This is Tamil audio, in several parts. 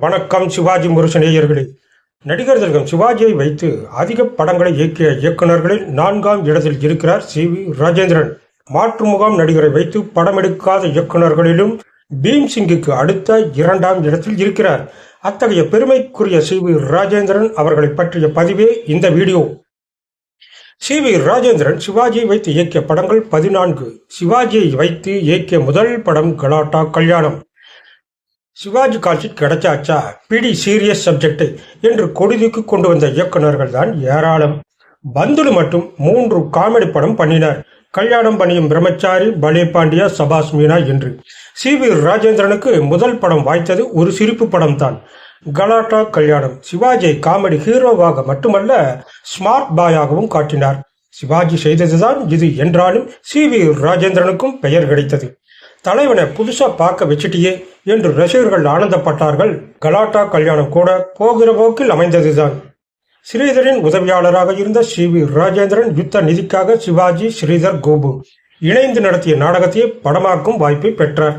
வணக்கம் சிவாஜி முருசனேயர்களே நடிகர் திலகம் சிவாஜியை வைத்து அதிக படங்களை இயக்கிய இயக்குநர்களில் நான்காம் இடத்தில் இருக்கிறார் சி வி ராஜேந்திரன். மாற்று முகாம் நடிகரை வைத்து படம் எடுக்காத இயக்குநர்களிலும் பீம் சிங்குக்கு அடுத்த இரண்டாம் இடத்தில் இருக்கிறார். அத்தகைய பெருமைக்குரிய சி வி ராஜேந்திரன் அவர்களை பற்றிய பதிவே இந்த வீடியோ. சி வி ராஜேந்திரன் சிவாஜியை வைத்து இயக்கிய படங்கள் பதினான்கு. சிவாஜியை வைத்து இயக்கிய முதல் படம் கலாட்டா கல்யாணம். சிவாஜி காட்சி கிடைச்சாச்சா? பிடி சீரியஸ் சப்ஜெக்ட் என்று கொடிதுக்கு கொண்டு வந்த இயக்குனர்கள் தான் ஏராளம். பந்துலு மட்டும் மூன்று காமெடி படம் பண்ணினார். கல்யாணம் பண்ணியும் பிரம்மச்சாரி பலே பாண்டியா சபாஸ் மீனா என்று. சி வி ராஜேந்திரனுக்கு முதல் படம் வாய்த்தது ஒரு சிரிப்பு படம் தான் கலாட்டா கல்யாணம். சிவாஜியை காமெடி ஹீரோவாக மட்டுமல்ல ஸ்மார்ட் பாயாகவும் காட்டினார். சிவாஜி செய்ததுதான் இது என்றாலும் சி வி ராஜேந்திரனுக்கும் பெயர் கிடைத்தது. தலைவனை புதுசா பார்க்க வச்சுட்டியே என்று ரசிகர்கள் ஆனந்தப்பட்டார்கள். கலாட்டா கல்யாணம் கூட போகிற போக்கில் அமைந்ததுதான். ஸ்ரீதரின் உதவியாளராக இருந்த சி வி ராஜேந்திரன் யுத்த நிதிக்காக சிவாஜி ஸ்ரீதர் கோபு இணைந்து நடத்திய நாடகத்தையே படமாக்கும் வாய்ப்பை பெற்றார்.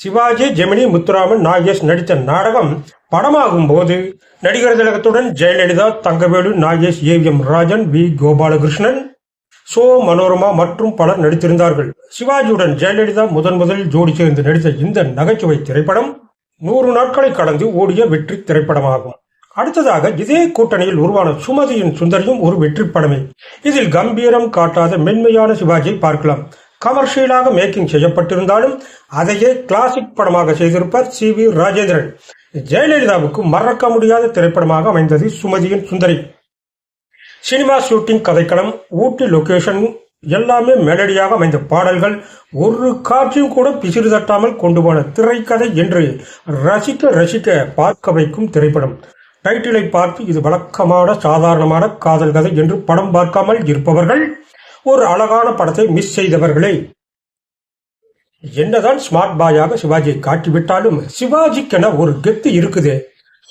சிவாஜி ஜெமினி முத்துராமன் நாகேஷ் நடித்த நாடகம் படமாகும் போது நடிகர் திலகத்துடன் ஜெயலலிதா தங்கவேலு நாகேஷ் ஏவிஎம் ராஜன் வி கோபாலகிருஷ்ணன் சோ மனோரமா மற்றும் பலர் நடித்திருந்தார்கள். சிவாஜியுடன் ஜெயலலிதா முதன் முதலில் ஜோடி சேர்ந்து நடித்த இந்த நகைச்சுவை திரைப்படம் நூறு நாட்களை கடந்து ஓடிய வெற்றி திரைப்படமாகும். அடுத்ததாக இதே கூட்டணியில் உருவான சுமதியின் சுந்தரியும் ஒரு வெற்றி படமே. இதில் கம்பீரம் காட்டாத மென்மையான சிவாஜியை பார்க்கலாம். கமர்ஷியலாக மேக்கிங் செய்யப்பட்டிருந்தாலும் அதையே கிளாசிக் படமாக செய்திருப்பார் சி வி ராஜேந்திரன். ஜெயலலிதாவுக்கு மறக்க முடியாத திரைப்படமாக அமைந்தது சுமதியின் சுந்தரி. சினிமா ஷூட்டிங் கதைக்களம் ஊட்டி லொகேஷன் எல்லாமே மெலடியாக அமைந்த பாடல்கள் ஒரு காட்சியும் கூட பிசிறு தட்டாமல் கொண்டு போன திரைக்கதை என்று ரசிக்க ரசிக்க பார்க்க வைக்கும் திரைப்படம். டைட்டிலை பார்த்து இது வழக்கமான சாதாரணமான காதல் கதை என்று படம் பார்க்காமல் இருப்பவர்கள் ஒரு அழகான படத்தை மிஸ் செய்தவர்களே. என்னதான் ஸ்மார்ட் பாயாக சிவாஜியை காட்டிவிட்டாலும் சிவாஜிக்கென ஒரு கெத்து இருக்குது.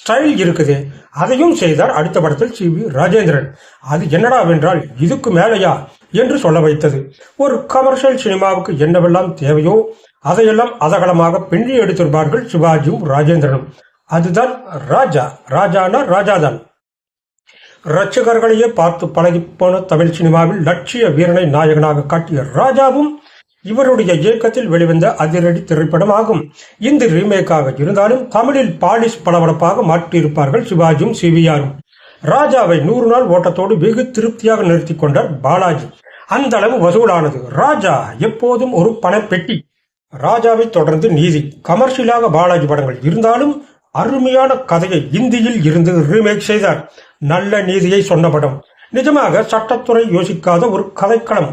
ஸ்டைல் இருக்குது. அதையும் செய்தார் அடுத்த படத்தில் சி வி ராஜேந்திரன். அது என்னடாவென்றால் இதுக்கு மேலையா என்று சொல்ல வைத்தது. ஒரு கமர்ஷியல் சினிமாவுக்கு என்னவெல்லாம் தேவையோ அதையெல்லாம் அதகலமாக பின்னி எடுத்திருப்பார்கள் சிவாஜியும் ராஜேந்திரனும். அதுதான் ராஜா ராஜானா ராஜாதான். ரட்சகர்களையே பார்த்து பழகிப்போன தமிழ் சினிமாவில் லட்சிய வீரனை நாயகனாக காட்டிய ராஜாவும் இவருடைய இயக்கத்தில் வெளிவந்த அதிரடி திரைப்படம் ஆகும் இந்த ரீமேக்காக இருந்தாலும் தமிழில் பாலிஷ் பளபளப்பாக மாற்றியிருப்பார்கள் சிவாஜியும் சிவிஆரும். ராஜாவை நூறு நாள் ஓட்டத்தோடு வெகு திருப்தியாக நிறுத்தி கொண்டார் பாலாஜி. அந்த அளவு வசூலானது. ராஜா எப்போதும் ஒரு பணப்பெட்டி. ராஜாவை தொடர்ந்து நீதி. கமர்ஷியலாக பாலாஜி படங்கள் இருந்தாலும் அருமையான கதையை இந்தியில் இருந்து ரீமேக் செய்தார். நல்ல நீதியை சொன்ன படம். நிஜமாக சட்டத்துறை யோசிக்காத ஒரு கதைக்களம்.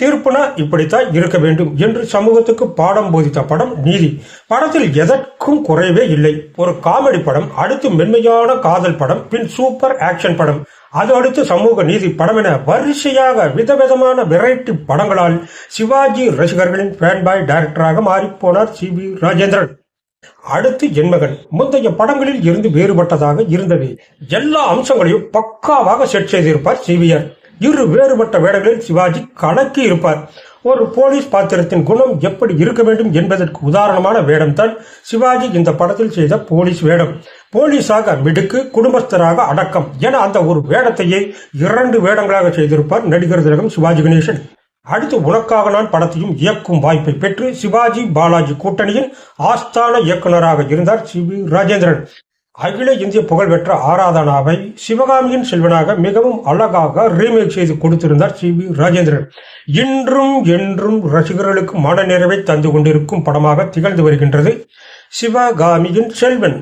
தீர்ப்புனா இப்படித்தான் இருக்க வேண்டும் என்று சமூகத்துக்கு பாடம் போதித்த படம் நீதி. படத்தில் எதற்கும் குறைவே இல்லை. ஒரு காமெடி படம் அடுத்து மென்மையான காதல் படம் பின் சூப்பர் ஆக்ஷன் படம். அது அடுத்து சமூக நீதி படம் என வரிசையாக விதவிதமான வெரைட்டி படங்களால் சிவாஜி ரசிகர்களின் ஃபேன்பாய் டைரக்டராக மாறிப்போனார் சி வி ராஜேந்திரன். அடுத்து ஜென்மகன் முந்தைய படங்களில் இருந்து வேறுபட்டதாக இருந்தது. எல்லா அம்சங்களையும் பக்காவாக செட் செய்திருப்பார் சிவிஆர் இரு வேறுபட்ட வேடங்களில் சிவாஜி கலக்கி இருப்பார். ஒரு போலீஸ் பாத்திரத்தின் குணம் எப்படி இருக்க வேண்டும் என்பதற்கு உதாரணமான வேடம்தான் சிவாஜி இந்த படத்தில் செய்த போலீஸ் வேடம். போலீஸாக மிடுக்கு குடும்பஸ்தராக அடக்கம் என அந்த ஒரு வேடத்தையே இரண்டு வேடங்களாக செய்திருப்பார் நடிகர் திலகம் சிவாஜி கணேசன். அடுத்து உனக்காக நான் படத்தையும் இயக்கும் வாய்ப்பை பெற்று சிவாஜி பாலாஜி கூட்டணியின் ஆஸ்தான இயக்குநராக இருந்தார் சி வி ராஜேந்திரன். அகில இந்திய புகழ்பெற்ற ஆராதனாவை சிவகாமியின் செல்வனாக மிகவும் அழகாக ரீமேக் செய்து கொடுத்திருந்தார் சி வி ராஜேந்திரன். இன்றும் என்றும் ரசிகர்களுக்கு மனநிறைவை தந்து கொண்டிருக்கும் படமாக திகழ்ந்து வருகின்றது சிவகாமியின் செல்வன்.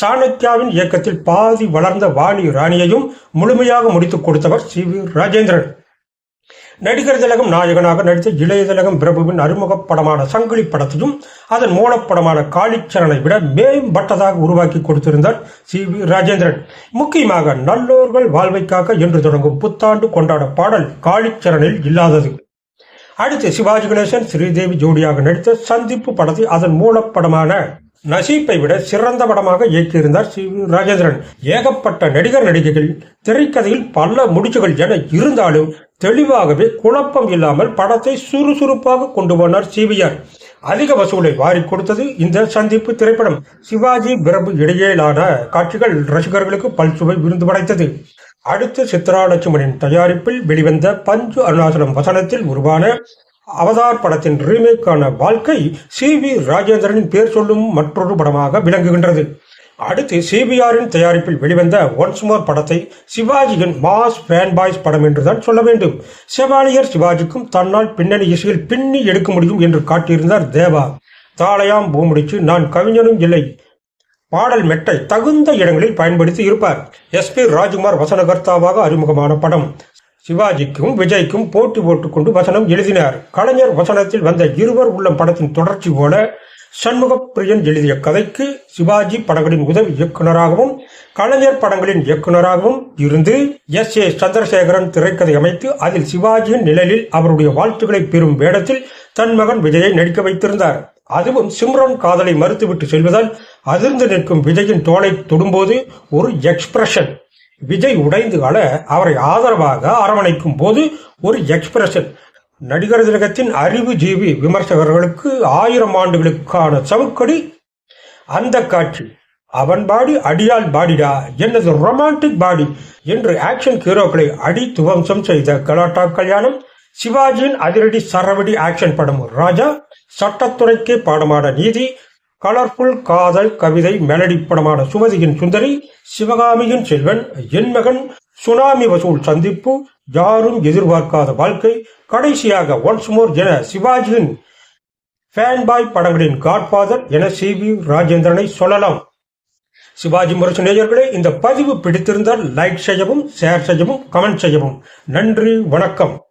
சாணக்கியாவின் இயக்கத்தில் பாதி வளர்ந்த வாணி ராணியையும் முழுமையாக முடித்துக் கொடுத்தவர் சி வி ராஜேந்திரன். நடிகர் திலகம் நாயகனாக நடித்த இளைய திலகம் பிரபுவின் அறிமுக படமான சங்கிலி படத்தையும் அதன் மூலப்படமான காளிச்சரனை விட மேம்பட்டதாக உருவாக்கி கொடுத்திருந்தார் சி வி ராஜேந்திரன். முக்கியமாக நல்லோர்கள் வாழ்வைக்காக என்று தொடங்கும் புத்தாண்டு கொண்டாட பாடல் காளிச்சரனில் இல்லாதது. அடுத்து சிவாஜி கணேசன் ஸ்ரீதேவி ஜோடியாக நடித்த சந்திப்பு படத்தை அதன் மூலப்படமான நசீப்பை விட சிறந்த படமாக இயக்கியிருந்தார் சி வி ராஜேந்திரன். ஏகப்பட்ட நடிகர் நடிகைகள் திரைக்கதையில் பல முடிச்சுகள் என இருந்தாலும் தெளிவாகவே குழப்பம் இல்லாமல் படத்தை சுறுசுறுப்பாக கொண்டு போனார் சிவிஆர் அதிக வசூலை வாரி கொடுத்தது இந்த சந்திப்பு திரைப்படம். சிவாஜி பிரபு இடையேயான காட்சிகள் ரசிகர்களுக்கு பல்சுவை விருந்து படைத்தது. அடுத்து சித்ராலட்சுமணின் தயாரிப்பில் வெளிவந்த பஞ்சு அருணாசலம் வசனத்தில் உருவான அவதார் படத்தின் ரீமேக்கான வாழ்க்கை சி வி ராஜேந்திரனின் பேர் சொல்லும் மற்றொரு படமாக விளங்குகின்றது. அடுத்து சிபிஆரின் தயாரிப்பில் வெளிவந்த ஒன்ஸ் மோர் படத்தை சிவாஜியின் மாஸ் ஃபேன் பாய்ஸ் படம் என்றுதான் சொல்ல வேண்டும். செவாலியர் சிவாஜிக்கும் தன்னால் பின்னணி இசையில் பின்னி எடுக்க முடியும் என்று காட்டியிருந்தார் தேவா. தாளையாம் பூமுடிச்சு நான் கவிஞனும் இல்லை. பாடல் மெட்டை தகுந்த இடங்களில் பயன்படுத்தி இருப்பார். எஸ் பி ராஜ்குமார் வசனகர்த்தாவாக அறிமுகமான படம். சிவாஜிக்கும் விஜய்க்கும் போட்டி போட்டுக்கொண்டு வசனம் எழுதினார். கலைஞர் வசனத்தில் வந்த இருவர் உள்ள படத்தின் தொடர்ச்சி போல சண்முகப்பிரியன் எழுதிய கதைக்கு சிவாஜி படங்களின் உதவி இயக்குனராகவும் கலைஞர் படங்களின் இயக்குனராகவும் இருந்து எஸ். ஏ. சந்திரசேகரன் திரைக்கதை அமைத்து அதில் சிவாஜியின் நிழலில் அவருடைய வாழ்த்துக்களை பெறும் வேடத்தில் தன் மகன் விஜயை நடிக்க வைத்திருந்தார். அதுவும் சிம்ரன் காதலை மறுத்துவிட்டு செல்வதால் அதிர்ந்து நிற்கும் விஜயின் தோலை தொடும்போது ஒரு எக்ஸ்பிரஷன். விஜய் உடைந்து அழ அவரை ஆதரவாக அரவணைக்கும் போது ஒரு எக்ஸ்பிரஷன். நடிகர் திலகத்தின் அறிவு ஜீவி விமர்சகர்களுக்கு ஆயிரம் ஆண்டுகளுக்கான சவுக்கடி. அந்த காட்சி அவன் பாடி அடியால் பாடிடா என்னது ரொமான்டிக் பாடி என்று ஆக்ஷன் ஹீரோக்களை அடி துவம்சம் செய்த கலாட்டா கல்யாணம் சிவாஜியின் அதிரடி சரவடி ஆக்ஷன் படம் ராஜா சட்டத்துறைக்கே பாடமான நீதி கலர்ஃபுல் காதல் கவிதை மெலடி படமான சுமதியின் சுந்தரி சிவகாமியின் செல்வன் என் மகன் சுனாமி வசூல் சந்திப்பு யாரும் எதிர்பார்க்காத வாழ்க்கை கடைசியாக ஒன்ஸ் மோர் என சிவாஜியின் ஃபேன்பாய் படங்களின் காட்ஃபாதர் என சி வி ராஜேந்திரனை சொல்லலாம். சிவாஜி முரசு நேயர்களே இந்த பதிவு பிடித்திருந்தால் லைக் செய்யவும் ஷேர் செய்யவும் கமெண்ட் செய்யவும். நன்றி வணக்கம்.